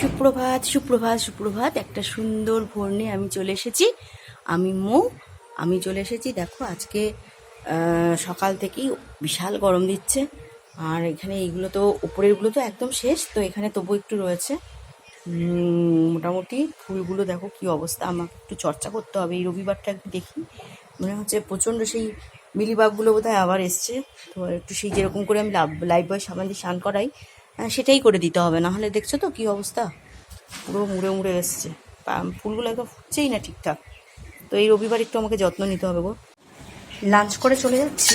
সুপ্রভাত সুপ্রভাত সুপ্রভাত। একটা সুন্দর ভোর নিয়ে আমি চলে এসেছি। আমি মৌ। আমি চলে এসেছি, দেখো, আজকে সকাল থেকেই বিশাল গরম দিচ্ছে। আর এখানে এইগুলো তো, উপরেরগুলো তো একদম শেষ, তো এখানে তবু একটু রয়েছে। মোটামুটি ফুলগুলো দেখো কি অবস্থা। আমাকে একটু চর্চা করতে হবে, এই রবিবারটা একটু দেখি। মনে হচ্ছে প্রচণ্ড সেই মিলিবাগগুলো বোধহয় আবার এসছে। তো একটু সেই যেরকম করে আমি লাইফ বয় সাবান দিয়ে স্নান করাই। সেটাই করে দিতে হবে। না হলে দেখছ তো কি অবস্থা? পুরো মুড়ে মুড়ে এসছে। ফুলগুলো একদম ফুটছেই না ঠিকঠাক। তো এই রবিবার একটু আমাকে যত্ন নিতে হবে গো। লাঞ্চ করে চলে যাচ্ছি।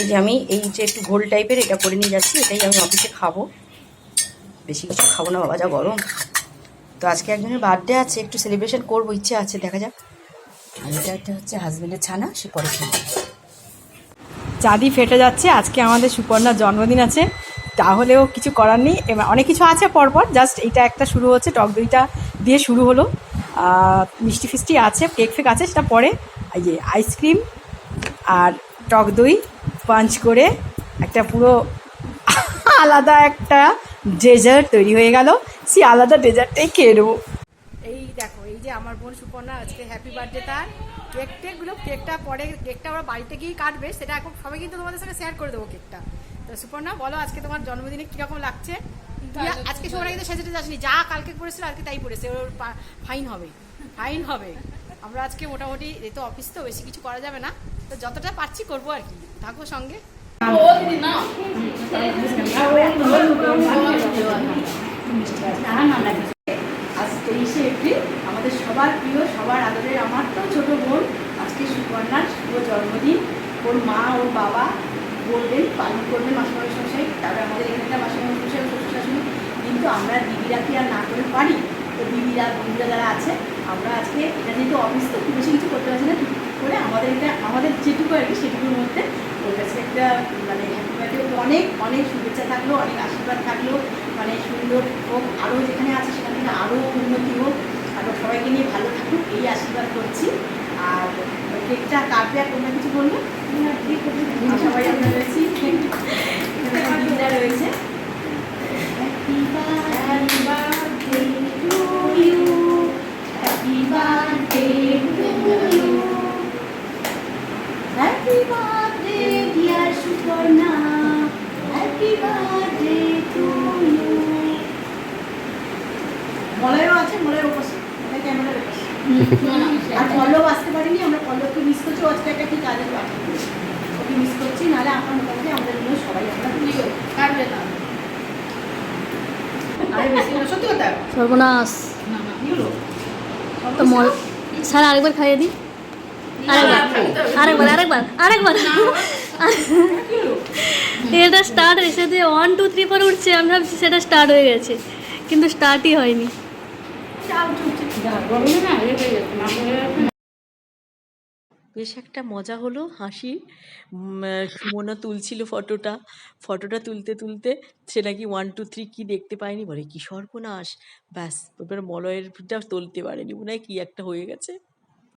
এই যে আমি, এই যে একটু ঘোল টাইপের এটা করে নিয়ে যাচ্ছি, এটাই আমি অফিসে খাব। বেশি কিছু খাব না বাবা, যা গরম। তো আজকে একজনের বার্থডে আছে, একটু সেলিব্রেশন করব, ইচ্ছে আছে, দেখা যাক। আর এটা একটা হচ্ছে হাজবেন্ডের ছানা, সে পরে চাঁদি ফেটে যাচ্ছে, আজকে আমাদের সুপর্ণার জন্মদিন আছে। তাহলেও কিছু করার নেই। এবার অনেক কিছু আছে পরপর জাস্ট এইটা একটা শুরু হচ্ছে, টক দইটা দিয়ে শুরু হলো। মিষ্টি ফিষ্টি আছে কেক ফেক আছে, সেটা পরে এই যে আইসক্রিম আর টক দই পাঞ্চ করে একটা পুরো আলাদা একটা ডেজার্ট তৈরি হয়ে গেল। সেই আলাদা ডেজার্টটাই খেয়ে নেব। এই দেখো, এই যে আমার বোন সুপর্ণা আজকে হ্যাপি বার্থডে তার। কেক টেকগুলো কেকটা পরে কেকটা ওরা বাড়িতে গিয়েই কাটবে, সেটা এখন সবাই কিন্তু তোমাদের সঙ্গে শেয়ার করে দেবো কেকটা তো সুপর্ণা বলো আজকে তোমার জন্মদিনে কীরকম লাগছে? আজকে সবার কিন্তু সেজেতে যাসনি। যা কালকে পড়েছিল আজকে তাই পড়েছে। ওর ফাইন হবে। ফাইন হবে। আমরা আজকে মোটামুটি এই তো অফিস তো বেশি কিছু করা যাবে না। তো যতটা পারছি করব আর কি। থাকো সঙ্গে। আজ তেইশে এপ্রিল আমাদের সবার প্রিয় সবার আদরের আমার তো ছোট বোন আজকে সুকন্যার শুভ জন্মদিন। ওর মা ওর বাবা বলবেন, পালন করবেন মাসিমার শ্বশুরাই তারপরে আমাদের এখানকার মাসিমার শ্বশুর শ্বশুর শাশুড়ি। কিন্তু আমরা দিদিরা কি আর না করে পারি? তো দিদিরা, বন্ধুরা যারা আছে, আমরা আজকে এটা যেহেতু অফিস তো খুব বেশি কিছু করতে পারছি না করে আমাদের এটা, আমাদের যেটুকু আর কি সেটুকুর মধ্যে ওর কাছে একটা মানে হ্যাপি বার্থডে অনেক অনেক শুভেচ্ছা থাকল, অনেক আশীর্বাদ থাকল মানে সুন্দর হোক আরও যেখানে আছে সেখান থেকে আরও উন্নতি হোক। আরও সবাইকে নিয়ে ভালো থাকুক, এই আশীর্বাদ করছি। আর কেকটা কাটবে আর তোমরা কিছু বলবে সবাই আমরা রয়েছি রয়েছে. মলয়ও আছে মলয় উপস্থিত ক্যামেরার উপস্থিত আর পল্লব আসতে পারিনি আমরা পল্লবকে মিস করছি আজকে একটা কি কাজে পাঠিয়ে ওকে মিস করছি নাহলে আমরা মোটামুটি আমাদের জন্য সবাই আমরা প্রিয় কাটবে না। সর্বনাশ। তো মল স্যার আরেকবার খাইয়ে দিই। আরেকবার। আরেকবার আরেকবার এটা স্টার্ট হয়েছে যে ওয়ান টু থ্রি ফোর উঠছে আমি ভাবছি সেটা স্টার্ট হয়ে গেছে কিন্তু স্টার্টই হয়নি। বেশ একটা মজা হলো হাসি। সুমনা তুলছিল ফটোটা ফটোটা তুলতে তুলতে সে নাকি ওয়ান টু থ্রি কী দেখতে পায়নি? বলে, কি সর্বনাশ। ব্যাস, এবার মলয়েরটা তুলতে পারেনি। মনে হয় কী একটা হয়ে গেছে।